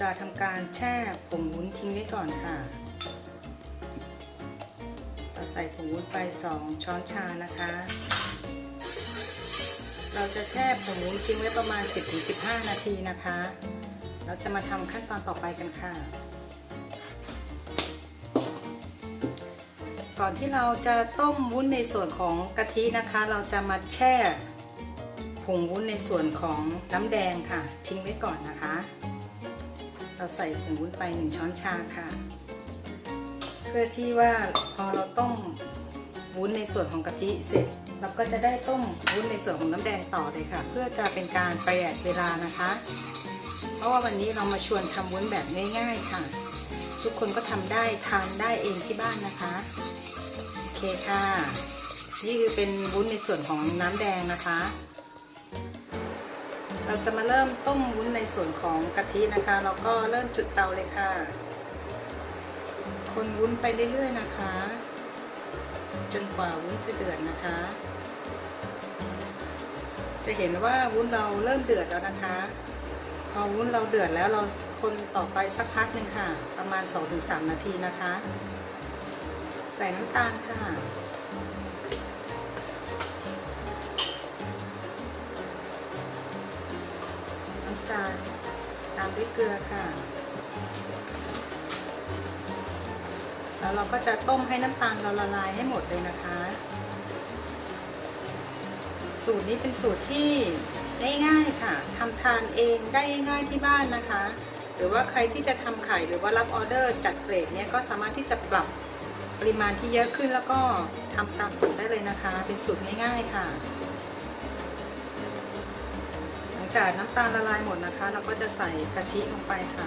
จะทำการแช่ผงวุ้นทิ้งไว้ก่อนค่ะ เราใส่ผงวุ้นไป 2 ช้อนชานะคะ เราจะแช่ผงวุ้นทิ้งไว้ประมาณ 10-15 นาทีนะคะ เราจะมาทำขั้นตอนต่อไปกันค่ะ ก่อนที่เราจะต้มวุ้นในส่วนของกะทินะคะ เราจะมาแช่ผงวุ้นในส่วนของน้ำแดงค่ะ ทิ้งไว้ก่อนนะคะ เราใส่ผงวุ้นไป 1 ช้อนชาค่ะ เพื่อที่ว่าพอเราต้มวุ้นในส่วนของกะทิเสร็จ เราก็จะได้ต้มวุ้นในส่วนของน้ำแดงต่อเลยค่ะ เพื่อจะเป็นการประหยัดเวลานะคะ เพราะว่าวันนี้เรามาชวนทำวุ้นแบบง่าย ๆค่ะ ทุกคนก็ทำได้ทานได้เองที่บ้านนะคะโอเคค่ะ นี่คือเป็นวุ้นในส่วนของน้ำแดงนะคะ เราจะมาเริ่มต้มวุ้นในส่วนของกะทินะคะ เราก็เริ่มจุดเตาเลยค่ะ คนวุ้นไปเรื่อยๆนะคะ จนกว่าวุ้นจะเดือดนะคะ จะเห็นว่าวุ้นเราเริ่มเดือดแล้วนะคะ พอวุ้นเราเดือดแล้วเราคนต่อไปสักพักหนึ่งค่ะ ประมาณ 2-3 นาทีนะคะ ใส่น้ำตาลค่ะำตาล ตามด้วยเกลือค่ะ แล้วเราก็จะต้มให้น้ำตาลเราละลายให้หมดเลยนะคะ สูตรนี้เป็นสูตรที่ง่ายๆค่ะทำทานเองได้ง่ายๆที่บ้านนะคะ หรือว่าใครที่จะทำไข่หรือว่ารับออเดอร์จัดเกรดเนี่ยก็สามารถที่จะปรับปริมาณที่เยอะขึ้นแล้วก็ทำตามสูตรได้เลยนะคะ เป็นสูตรง่ายๆค่ะ จากน้ำตาลละลายหมดนะคะ เราก็จะใส่กะทิลงไปค่ะ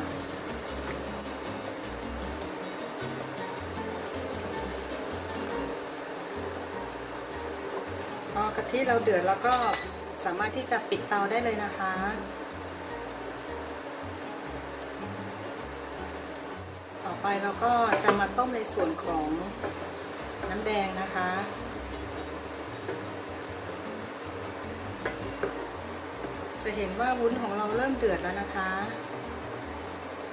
พอกะทิเราเดือดแล้วก็สามารถที่จะปิดเตาได้เลยนะคะ ต่อไปเราก็จะมาต้มในส่วนของน้ำแดงนะคะ จะเห็นว่าวุ้นของเราเริ่มเดือดแล้วนะคะ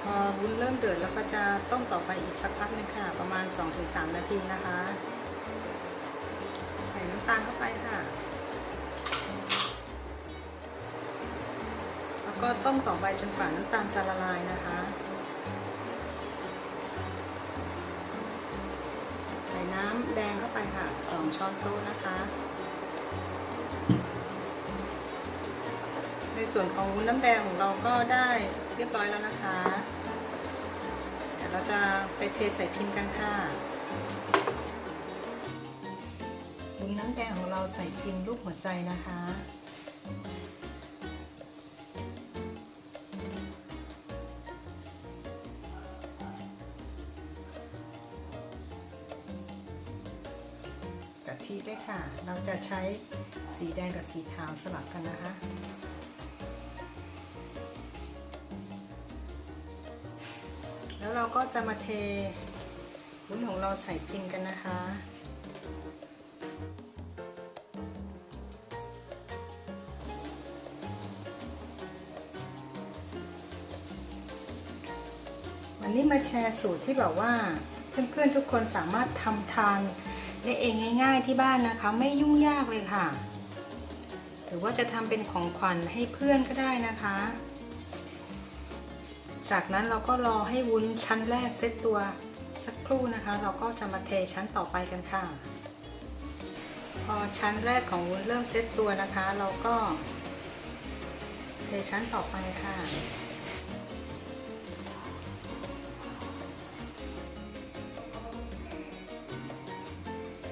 พอวุ้นเริ่มเดือดแล้วก็จะต้มต่อไปอีกสักพักหนึงค่ะ ประมาณ 2-3 นาทีนะคะ ใส่น้ำตาลเข้าไปค่ะ แล้วก็ต้มต่อไปจนกว่าน้ำตาลจะละลายนะคะใส่น้ำแดงเข้าไปค่ะ 2 ช้อนโต๊ะนะคะ ส่วนของวุ้นน้ำแดงของเราก็ได้เรียบร้อยแล้วนะคะ เดี๋ยวเราจะไปเทใส่พิมพ์กันค่ะวุ้นน้ำแดงของเราใส่พิมพ์รูปหัวใจนะคะกะทิด้วยค่ะ เราจะใช้สีแดงกับสีขาวสลับกันนะคะ ก็จะมาเทวุ้นของเราใส่พิมพ์กันนะคะวันนี้มาแชร์สูตรที่แบบว่าเพื่อนๆทุกคนสามารถทำทานได้เองง่าย ๆที่บ้านนะคะ ไม่ยุ่งยากเลยค่ะ หรือว่าจะทำเป็นของขวัญให้เพื่อนก็ได้นะคะ จากนั้นเราก็รอให้วุ้นชั้นแรกเซตตัวสักครู่นะคะ เราก็จะมาเทชั้นต่อไปกันค่ะ พอชั้นแรกของวุ้นเริ่มเซตตัวนะคะ เราก็เทชั้นต่อไปค่ะ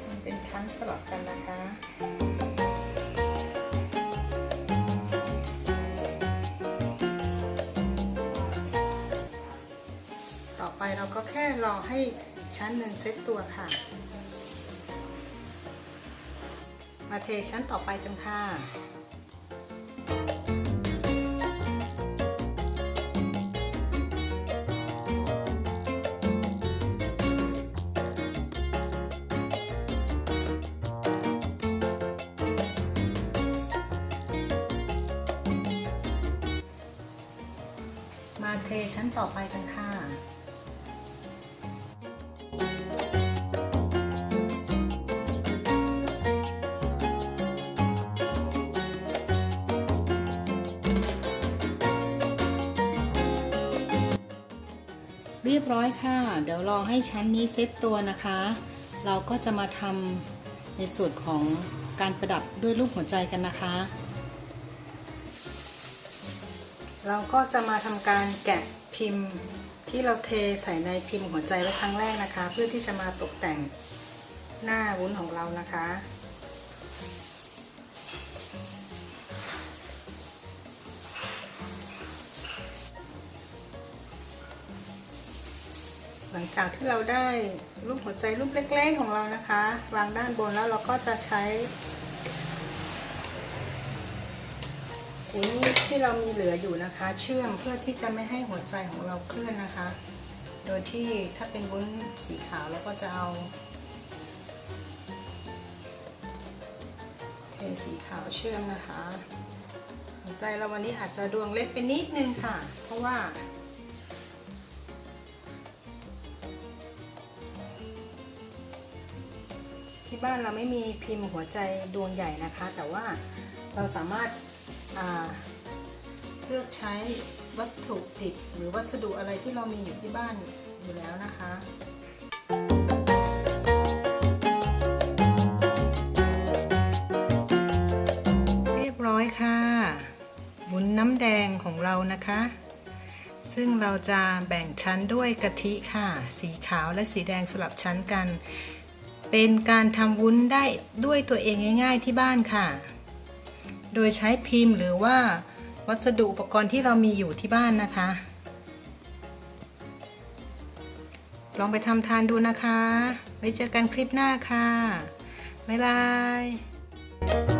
มันเป็นชั้นสลับกันนะคะ เราก็แค่รอให้อีกชั้นหนึ่งเซตตัวค่ะ มาเทชั้นต่อไปกันค่ะมาเทชั้นต่อไปกันค่ะ เรียบร้อยค่ะ เดี๋ยวรอให้ชั้นนี้เซ็ตตัวนะคะ เราก็จะมาทำในส่วนของการประดับด้วยรูปหัวใจกันนะคะ เราก็จะมาทำการแกะพิมพ์ที่เราเทใส่ในพิมพ์หัวใจไว้ครั้งแรกนะคะ เพื่อที่จะมาตกแต่งหน้าวุ้นของเรานะคะ หลังจากที่เราได้รูปหัวใจรูปเล็กๆของเรานะคะ วางด้านบนแล้วเราก็จะใช้วุ้นที่เรามีเหลืออยู่นะคะ เชื่อมเพื่อที่จะไม่ให้หัวใจของเราเคลื่อนนะคะ โดยที่ถ้าเป็นวุ้นสีขาวเราก็จะเอาเทสีขาวเชื่อมนะคะ หัวใจเราวันนี้อาจจะดวงเล็กไปนิดนึงค่ะ เพราะว่า ที่บ้านเราไม่มีพิมพ์หัวใจดวงใหญ่นะคะ แต่ว่าเราสามารถาเลือกใช้วัตถุดิบหรือวัสดุอะไรที่เรามีอยู่ที่บ้านอยู่แล้วนะคะเรียบร้อยค่ะวุ้นน้ำแดงของเรานะคะ ซึ่งเราจะแบ่งชั้นด้วยกะทิค่ะ สีขาวและสีแดงสลับชั้นกัน เป็นการทำวุ้นได้ด้วยตัวเองง่าย ๆที่บ้านค่ะ โดยใช้พิมพ์หรือว่าวัสดุอุปกรณ์ที่เรามีอยู่ที่บ้านนะคะ ลองไปทำทานดูนะคะ ไว้เจอกันคลิปหน้าค่ะ บ๊ายบาย